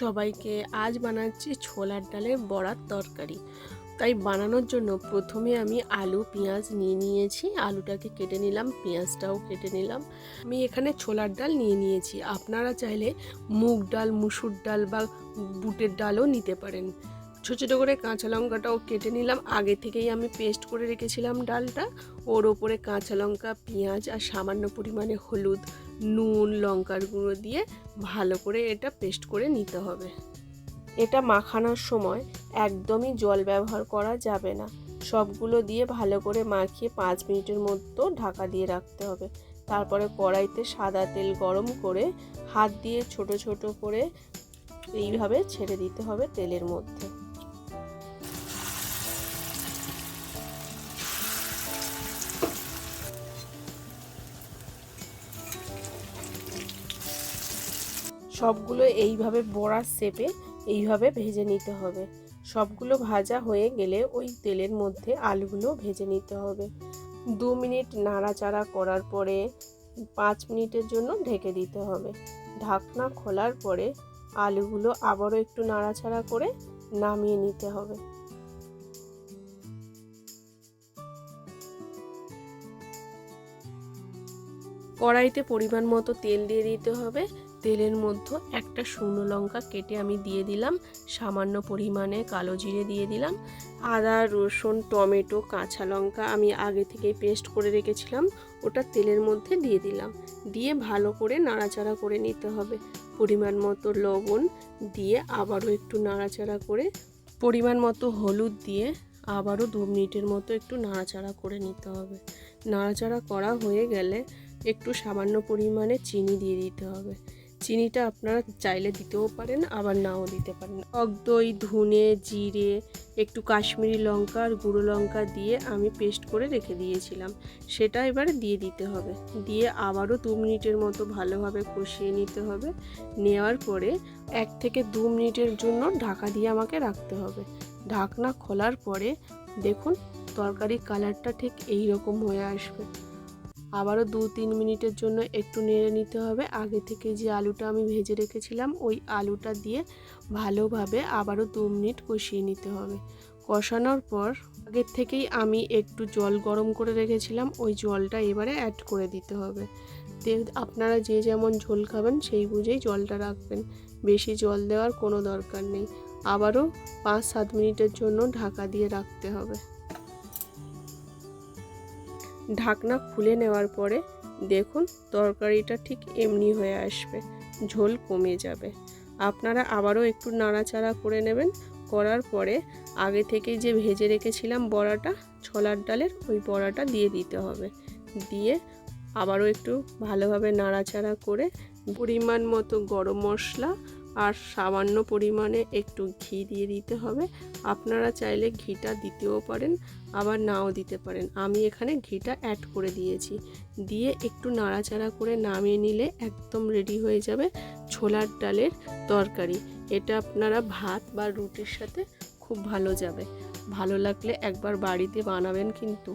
সবাইকে আজ বানাচ্ছি ছোলার ডালের বড়ার তরকারি। তাই বানানোর জন্য প্রথমে আমি আলু, পেঁয়াজ নিয়ে নিয়েছি। আলুটাকে কেটে নিলাম, পেঁয়াজটাও কেটে নিলাম। আমি এখানে ছোলার ডাল নিয়ে নিয়েছি। আপনারা চাইলে মুগ ডাল, মুসুর ডাল বা বুটের ডালও নিতে পারেন। ছোটো ছোটো করে কাঁচা লঙ্কাটাও কেটে নিলাম। আগে থেকেই আমি পেস্ট করে রেখেছিলাম ডালটা। ওর ওপরে কাঁচা লঙ্কা, পেঁয়াজ আর সামান্য পরিমাণে হলুদ, নুন, লঙ্কার গুঁড়ো দিয়ে ভালো করে এটা পেস্ট করে নিতে হবে। এটা মাখানোর সময় একদমই জল ব্যবহার করা যাবে না। সবগুলো দিয়ে ভালো করে মাখিয়ে পাঁচ মিনিটের মতো ঢাকা দিয়ে রাখতে হবে। তারপরে কড়াইতে সাদা তেল গরম করে হাত দিয়ে ছোট ছোট করে এইভাবে ছেড়ে দিতে হবে তেলের মধ্যে। সবগুলো এইভাবে বড়ার শেপে এইভাবে ভেজে নিতে হবে। সবগুলো ভাজা হয়ে গেলে ওই তেলের মধ্যে আলুগুলো ভেজে নিতে হবে। দু মিনিট নাড়াচাড়া করার পরে পাঁচ মিনিটের জন্য ঢেকে দিতে হবে। ঢাকনা খোলার পরে আলুগুলো আবারও একটু নাড়াচাড়া করে নামিয়ে নিতে হবে। কড়াইতে পরিমাণ মতো তেল দিয়ে দিতে হবে। তেলের মধ্যে একটা শুকনো লঙ্কা কেটে আমি দিয়ে দিলাম, সামান্য পরিমাণে কালো জিরে দিয়ে দিলাম, আদা, রসুন, টমেটো, কাঁচা লঙ্কা আমি আগে থেকে পেস্ট করে রেখেছিলাম, ওটা তেলের মধ্যে দিয়ে দিলাম। দিয়ে ভালো করে নাড়াচাড়া করে নিতে হবে। পরিমাণ মতো লবণ দিয়ে আবারও একটু নাড়াচাড়া করে, পরিমাণ মতো হলুদ দিয়ে আবারও দু মিনিটের মতো একটু নাড়াচাড়া করে নিতে হবে। নাড়াচাড়া করা হয়ে গেলে একটু সামান্য পরিমাণে চিনি দিয়ে দিতে হবে। চিনিটা আপনারা চাইলে দিতেও পারেন, আবার নাও দিতে পারেন। টক দই, ধুনে, জিরে, একটু কাশ্মীরি লঙ্কা আর গুঁড়ো লঙ্কা দিয়ে আমি পেস্ট করে রেখে দিয়েছিলাম। সেটা এবারে দিয়ে দিতে হবে। দিয়ে আবারও দু মিনিটের মতো ভালোভাবে কষিয়ে নিতে হবে। নেওয়ার পরে এক থেকে দু মিনিটের জন্য ঢাকা দিয়ে আমাকে রাখতে হবে। ঢাকনা খোলার পরে দেখুন, তরকারির কালারটা ঠিক এই রকম হয়ে আসবে। আবারও দু তিন মিনিটের জন্য একটু নেড়ে নিতে হবে। আগে থেকে যে আলুটা আমি ভেজে রেখেছিলাম, ওই আলুটা দিয়ে ভালোভাবে আবারও দু মিনিট কষিয়ে নিতে হবে। কষানোর পর আগের থেকেই আমি একটু জল গরম করে রেখেছিলাম, ওই জলটা এবারে অ্যাড করে দিতে হবে। আপনারা যে যেমন ঝোল খাবেন, সেই বুঝেই জলটা রাখবেন। বেশি জল দেওয়ার কোনো দরকার নেই। আবারও পাঁচ সাত মিনিটের জন্য ঢাকা দিয়ে রাখতে হবে। ঢাকনা খুলে নেওয়ার পরে দেখুন তরকারিটা ঠিক এমনি হয়ে আসবে, ঝোল কমে যাবে। আপনারা আবারও একটু নাড়াচাড়া করে নেবেন, করার পরে আগে থেকে যে ভেজে রেখেছিলাম বড়াটা, ছোলার ডালের ওই বড়াটা দিয়ে দিতে হবে। দিয়ে আবারও একটু ভালোভাবে নাড়াচাড়া করে পরিমাণ মতো গরম মশলা আর সামান্য পরিমাণে একটু ঘি দিয়ে দিতে হবে। আপনারা চাইলে ঘিটা দিতেও পারেন, আবার নাও দিতে পারেন। আমি এখানে ঘিটা অ্যাড করে দিয়েছি। দিয়ে একটু নাড়াচাড়া করে নামিয়ে নিলে একদম রেডি হয়ে যাবে ছোলার ডালের তরকারি। এটা আপনারা ভাত বা রুটির সাথে খুব ভালো যাবে। ভালো লাগলে একবার বাড়িতে বানাবেন কিন্তু।